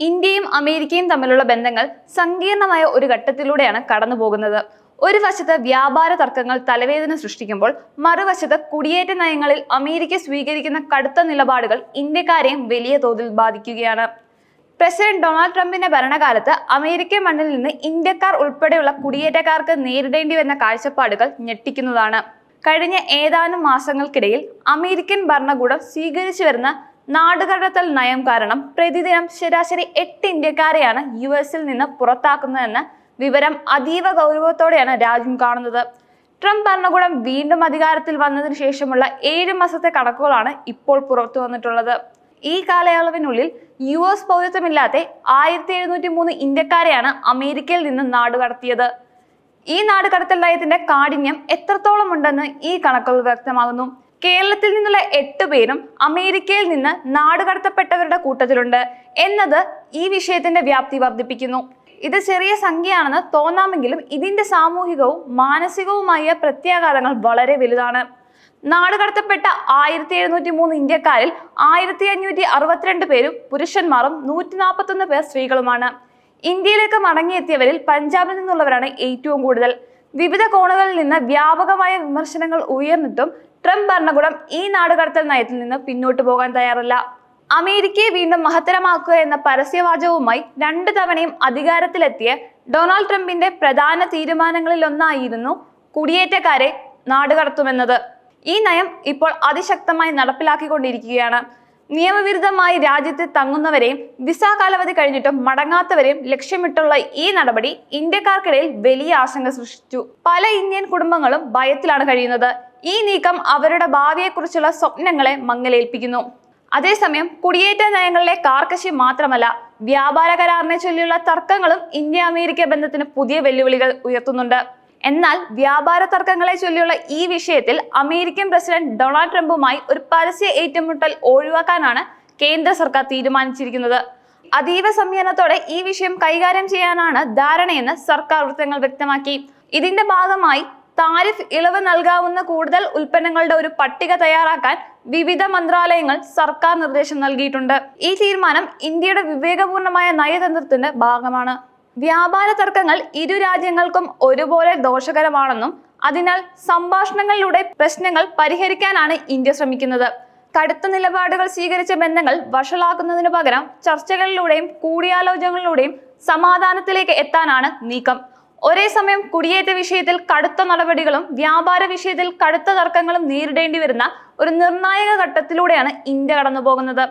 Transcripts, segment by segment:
ഇന്ത്യയും അമേരിക്കയും തമ്മിലുള്ള ബന്ധങ്ങൾ സങ്കീർണമായ ഒരു ഘട്ടത്തിലൂടെയാണ് കടന്നു പോകുന്നത് ഒരു വശത്ത് വ്യാപാര തർക്കങ്ങൾ തലവേദന സൃഷ്ടിക്കുമ്പോൾ മറുവശത്ത് കുടിയേറ്റ നയങ്ങളിൽ അമേരിക്ക സ്വീകരിക്കുന്ന കടുത്ത നിലപാടുകൾ ഇന്ത്യക്കാരെയും വലിയ തോതിൽ ബാധിക്കുകയാണ്. പ്രസിഡന്റ് ഡൊണാൾഡ് ട്രംപിന്റെ ഭരണകാലത്ത് അമേരിക്കൻ മണ്ണിൽ നിന്ന് ഇന്ത്യക്കാർ ഉൾപ്പെടെയുള്ള കുടിയേറ്റക്കാർക്ക് നേരിടേണ്ടി വന്ന കാഴ്ചപ്പാടുകൾ ഞെട്ടിക്കുന്നതാണ്. കഴിഞ്ഞ ഏതാനും മാസങ്ങൾക്കിടയിൽ അമേരിക്കൻ ഭരണകൂടം സ്വീകരിച്ചു വരുന്ന നാടുകടത്തൽ നയം കാരണം പ്രതിദിനം ശരാശരി എട്ട് ഇന്ത്യക്കാരെയാണ് യു എസിൽ നിന്ന് പുറത്താക്കുന്നതെന്ന് വിവരം അതീവ ഗൗരവത്തോടെയാണ് രാജ്യം കാണുന്നത്. ട്രംപ് ഭരണകൂടം വീണ്ടും അധികാരത്തിൽ വന്നതിന് ശേഷമുള്ള ഏഴ് മാസത്തെ കണക്കുകളാണ് ഇപ്പോൾ പുറത്തു വന്നിട്ടുള്ളത്. ഈ കാലയളവിനുള്ളിൽ യു എസ് പൗരത്വമില്ലാത്ത ആയിരത്തി എഴുന്നൂറ്റി മൂന്ന് ഇന്ത്യക്കാരെയാണ് അമേരിക്കയിൽ നിന്ന് നാടുകടത്തിയത് ഈ നാടുകടത്തൽ നയത്തിന്റെ കാഠിന്യം എത്രത്തോളം ഉണ്ടെന്ന് ഈ കണക്കുകൾ വ്യക്തമാകുന്നു. കേരളത്തിൽ നിന്നുള്ള എട്ട് പേരും അമേരിക്കയിൽ നിന്ന് നാടുകടത്തപ്പെട്ടവരുടെ കൂട്ടത്തിലുണ്ട്. എന്നത് ഈ വിഷയത്തിന്റെ വ്യാപ്തി വർദ്ധിപ്പിക്കുന്നു. ഇത് ചെറിയ സംഖ്യയാണെന്ന് തോന്നാമെങ്കിലും ഇതിന്റെ സാമൂഹികവും മാനസികവുമായ പ്രത്യാഘാതങ്ങൾ വളരെ വലുതാണ്. നാടുകടത്തപ്പെട്ട ആയിരത്തി എഴുന്നൂറ്റി മൂന്ന് ഇന്ത്യക്കാരിൽ ആയിരത്തി അഞ്ഞൂറ്റി അറുപത്തിരണ്ട് പേരും പുരുഷന്മാരും നൂറ്റി നാൽപ്പത്തൊന്ന് പേർ സ്ത്രീകളുമാണ്. ഇന്ത്യയിലേക്ക് മടങ്ങിയെത്തിയവരിൽ പഞ്ചാബിൽ നിന്നുള്ളവരാണ് ഏറ്റവും കൂടുതൽ. വിവിധ കോണുകളിൽ നിന്ന് വ്യാപകമായ വിമർശനങ്ങൾ ഉയർന്നിട്ടും ട്രംപ് ഭരണകൂടം ഈ നാടുകടത്തൽ നയത്തിൽ നിന്ന് പിന്നോട്ട് പോകാൻ തയ്യാറല്ല. അമേരിക്കയെ വീണ്ടും മഹത്തരമാക്കുക എന്ന പരസ്യവാചകവുമായി രണ്ട് തവണയും അധികാരത്തിലെത്തിയ ഡൊണാൾഡ് ട്രംപിന്റെ പ്രധാന തീരുമാനങ്ങളിൽ ഒന്നായിരുന്നു കുടിയേറ്റക്കാരെ നാടുകടത്തുമെന്നത്. ഈ നയം ഇപ്പോൾ അതിശക്തമായി നടപ്പിലാക്കിക്കൊണ്ടിരിക്കുകയാണ്. നിയമവിരുദ്ധമായി രാജ്യത്ത് തങ്ങുന്നവരെയും വിസ കാലാവധി കഴിഞ്ഞിട്ടും മടങ്ങാത്തവരെയും ലക്ഷ്യമിട്ടുള്ള ഈ നടപടി ഇന്ത്യക്കാർക്കിടയിൽ വലിയ ആശങ്ക സൃഷ്ടിച്ചു. പല ഇന്ത്യൻ കുടുംബങ്ങളും ഭയത്തിലാണ് കഴിയുന്നത്. ഈ നീക്കം അവരുടെ ഭാവിയെക്കുറിച്ചുള്ള സ്വപ്നങ്ങളെ മങ്ങലേൽപ്പിക്കുന്നു. അതേസമയം കുടിയേറ്റ നയങ്ങളിലെ കാർക്കശി മാത്രമല്ല വ്യാപാര കരാറിനെ ചൊല്ലിയുള്ള തർക്കങ്ങളും ഇന്ത്യ അമേരിക്ക ബന്ധത്തിന് പുതിയ വെല്ലുവിളികൾ ഉയർത്തുന്നുണ്ട്. എന്നാൽ വ്യാപാര തർക്കങ്ങളെ ചൊല്ലിയുള്ള ഈ വിഷയത്തിൽ അമേരിക്കൻ പ്രസിഡന്റ് ഡൊണാൾഡ് ട്രംപുമായി ഒരു പരസ്യ ഏറ്റുമുട്ടൽ ഒഴിവാക്കാനാണ് കേന്ദ്ര സർക്കാർ തീരുമാനിച്ചിരിക്കുന്നത്. അതീവ സംയനത്തോടെ ഈ വിഷയം കൈകാര്യം ചെയ്യാനാണ് ധാരണയെന്ന് സർക്കാർ വൃത്തങ്ങൾ വ്യക്തമാക്കി. ഇതിന്റെ ഭാഗമായി താരിഫ് ഇളവ് നൽകാവുന്ന കൂടുതൽ ഉൽപ്പന്നങ്ങളുടെ ഒരു പട്ടിക തയ്യാറാക്കാൻ വിവിധ മന്ത്രാലയങ്ങൾ സർക്കാർ നിർദ്ദേശം നൽകിയിട്ടുണ്ട്. ഈ തീരുമാനം ഇന്ത്യയുടെ വിവേകപൂർണമായ നയതന്ത്രത്തിന്റെ ഭാഗമാണ്. വ്യാപാര തർക്കങ്ങൾ ഇരു രാജ്യങ്ങൾക്കും ഒരുപോലെ ദോഷകരമാണെന്നും അതിനാൽ സംഭാഷണങ്ങളിലൂടെ പ്രശ്നങ്ങൾ പരിഹരിക്കാനാണ് ഇന്ത്യ ശ്രമിക്കുന്നത്. കടുത്ത നിലപാടുകൾ സ്വീകരിച്ച ബന്ധങ്ങൾ വഷളാക്കുന്നതിനു പകരം ചർച്ചകളിലൂടെയും കൂടിയാലോചനകളിലൂടെയും സമാധാനത്തിലേക്ക് എത്താനാണ് നീക്കം. ഒരേ സമയം കുടിയേറ്റ വിഷയത്തിൽ കടുത്ത നടപടികളും വ്യാപാര വിഷയത്തിൽ കടുത്ത തർക്കങ്ങളും നേരിടേണ്ടി വരുന്ന ഒരു നിർണായക ഘട്ടത്തിലൂടെയാണ് ഇന്ത്യ കടന്നു പോകുന്നത്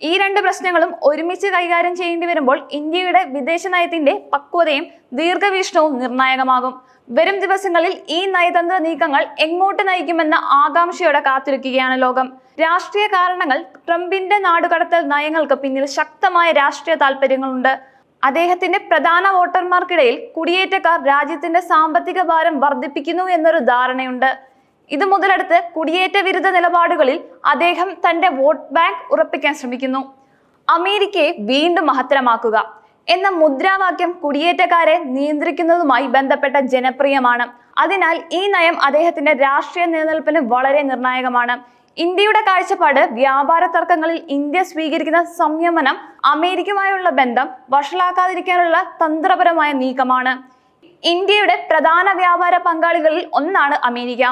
ഈ രണ്ട് പ്രശ്നങ്ങളും ഒരുമിച്ച് കൈകാര്യം ചെയ്യേണ്ടി വരുമ്പോൾ ഇന്ത്യയുടെ വിദേശ നയത്തിന്റെ പക്വതയും ദീർഘവീക്ഷണവും നിർണായകമാകും. വരും ദിവസങ്ങളിൽ ഈ നയതന്ത്ര നീക്കങ്ങൾ എങ്ങോട്ട് നയിക്കുമെന്ന ആകാംക്ഷയോടെ കാത്തിരിക്കുകയാണ് ലോകം. രാഷ്ട്രീയ കാരണങ്ങൾ ട്രംപിന്റെ നാടുകടത്തൽ നയങ്ങൾക്ക് പിന്നിൽ ശക്തമായ രാഷ്ട്രീയ താല്പര്യങ്ങളുണ്ട് അദ്ദേഹത്തിന്റെ പ്രധാന വോട്ടർമാർക്കിടയിൽ കുടിയേറ്റക്കാർ രാജ്യത്തിന്റെ സാമ്പത്തിക ഭാരം വർദ്ധിപ്പിക്കുന്നു എന്നൊരു ധാരണയുണ്ട്. ഇത് മുതലെടുത്ത് കുടിയേറ്റ വിരുദ്ധ നിലപാടുകളിൽ അദ്ദേഹം തന്റെ വോട്ട് ബാങ്ക് ഉറപ്പിക്കാൻ ശ്രമിക്കുന്നു. അമേരിക്കയെ വീണ്ടും മഹത്തരമാക്കുക എന്ന മുദ്രാവാക്യം കുടിയേറ്റക്കാരെ നിയന്ത്രിക്കുന്നതുമായി ബന്ധപ്പെട്ട ജനപ്രിയമാണ്. അതിനാൽ ഈ നയം അദ്ദേഹത്തിന്റെ രാഷ്ട്രീയ നിലനിൽപ്പിന് വളരെ നിർണായകമാണ്. ഇന്ത്യയുടെ കാഴ്ചപ്പാട് വ്യാപാര തർക്കങ്ങളിൽ ഇന്ത്യ സ്വീകരിക്കുന്ന സംയമനം അമേരിക്കയുമായുള്ള ബന്ധം വഷളാക്കാതിരിക്കാനുള്ള തന്ത്രപരമായ നീക്കമാണ്. ഇന്ത്യയുടെ പ്രധാന വ്യാപാര പങ്കാളികളിൽ ഒന്നാണ് അമേരിക്ക.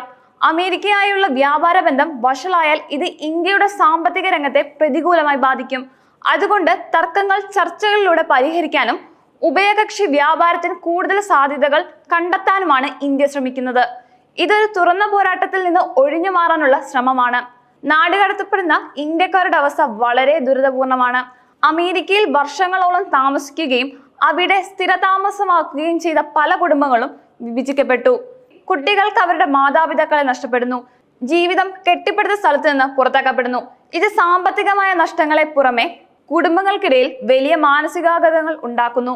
അമേരിക്കയായുള്ള വ്യാപാര ബന്ധം വഷളായാൽ ഇത് ഇന്ത്യയുടെ സാമ്പത്തിക രംഗത്തെ പ്രതികൂലമായി ബാധിക്കും. അതുകൊണ്ട് തർക്കങ്ങൾ ചർച്ചകളിലൂടെ പരിഹരിക്കാനും ഉഭയകക്ഷി വ്യാപാരത്തിന് കൂടുതൽ സാധ്യതകൾ കണ്ടെത്താനുമാണ് ഇന്ത്യ ശ്രമിക്കുന്നത്. ഇതൊരു തുറന്ന പോരാട്ടത്തിൽ നിന്ന് ഒഴിഞ്ഞു മാറാനുള്ള ശ്രമമാണ്. നാടുകടത്തപ്പെടുന്ന ഇന്ത്യക്കാരുടെ അവസ്ഥ വളരെ ദുരിതപൂർണമാണ്. അമേരിക്കയിൽ വർഷങ്ങളോളം താമസിക്കുകയും അവിടെ സ്ഥിരതാമസമാക്കുകയും ചെയ്ത പല കുടുംബങ്ങളും വിഭജിക്കപ്പെട്ടു. കുട്ടികൾക്ക് അവരുടെ മാതാപിതാക്കളെ നഷ്ടപ്പെടുന്നു. ജീവിതം കെട്ടിപ്പടുത്ത സ്ഥലത്ത് നിന്ന് പുറത്താക്കപ്പെടുന്നു. ഇത് സാമ്പത്തികമായ നഷ്ടങ്ങളെ പുറമെ കുടുംബങ്ങൾക്കിടയിൽ വലിയ മാനസികാഘാതങ്ങൾ ഉണ്ടാക്കുന്നു.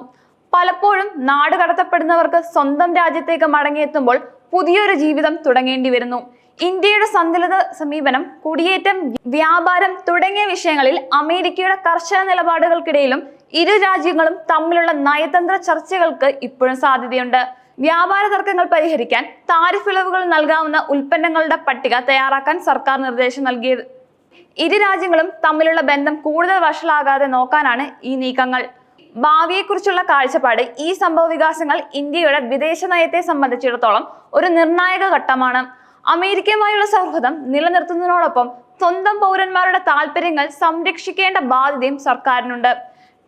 പലപ്പോഴും നാട് കടത്തപ്പെടുന്നവർക്ക് സ്വന്തം രാജ്യത്തേക്ക് മടങ്ങിയെത്തുമ്പോൾ പുതിയൊരു ജീവിതം തുടങ്ങേണ്ടി വരുന്നു. ഇന്ത്യയുടെ സന്തുലിത സമീപനം കുടിയേറ്റം വ്യാപാരം തുടങ്ങിയ വിഷയങ്ങളിൽ അമേരിക്കയുടെ കർശന നിലപാടുകൾക്കിടയിലും ഇരു രാജ്യങ്ങളും തമ്മിലുള്ള നയതന്ത്ര ചർച്ചകൾക്ക് ഇപ്പോഴും സാധ്യതയുണ്ട്. വ്യാപാര തർക്കങ്ങൾ പരിഹരിക്കാൻ താരിഫ് ഇളവുകൾ നൽകാവുന്ന ഉൽപ്പന്നങ്ങളുടെ പട്ടിക തയ്യാറാക്കാൻ സർക്കാർ നിർദ്ദേശം നൽകിയത്. ഇരു രാജ്യങ്ങളും തമ്മിലുള്ള ബന്ധം കൂടുതൽ വഷളാകാതെ നോക്കാനാണ് ഈ നീക്കങ്ങൾ. ഭാവിയെക്കുറിച്ചുള്ള കാഴ്ചപ്പാട് ഈ സംഭവ വികാസങ്ങൾ ഇന്ത്യയുടെ വിദേശ നയത്തെ സംബന്ധിച്ചിടത്തോളം ഒരു നിർണായക ഘട്ടമാണ്. അമേരിക്കയുമായുള്ള സൗഹൃദം നിലനിർത്തുന്നതിനോടൊപ്പം സ്വന്തം പൗരന്മാരുടെ താല്പര്യങ്ങൾ സംരക്ഷിക്കേണ്ട ബാധ്യതയും സർക്കാരിനുണ്ട്.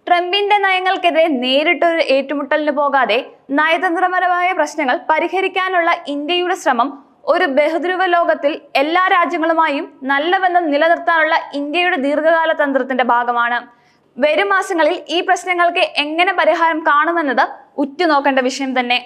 ട്രംപിന്റെ നയങ്ങൾക്കെതിരെ നേരിട്ടൊരു ഏറ്റുമുട്ടലിന് പോകാതെ നയതന്ത്രപരമായ പ്രശ്നങ്ങൾ പരിഹരിക്കാനുള്ള ഇന്ത്യയുടെ ശ്രമം ഒരു ബഹുദ്രുവ ലോകത്തിൽ എല്ലാ രാജ്യങ്ങളുമായും നല്ല ബന്ധം നിലനിർത്താനുള്ള ഇന്ത്യയുടെ ദീർഘകാല തന്ത്രത്തിന്റെ ഭാഗമാണ്. വരും മാസങ്ങളിൽ ഈ പ്രശ്നങ്ങൾക്ക് എങ്ങനെ പരിഹാരം കാണുമെന്നത് ഉറ്റുനോക്കേണ്ട വിഷയം തന്നെ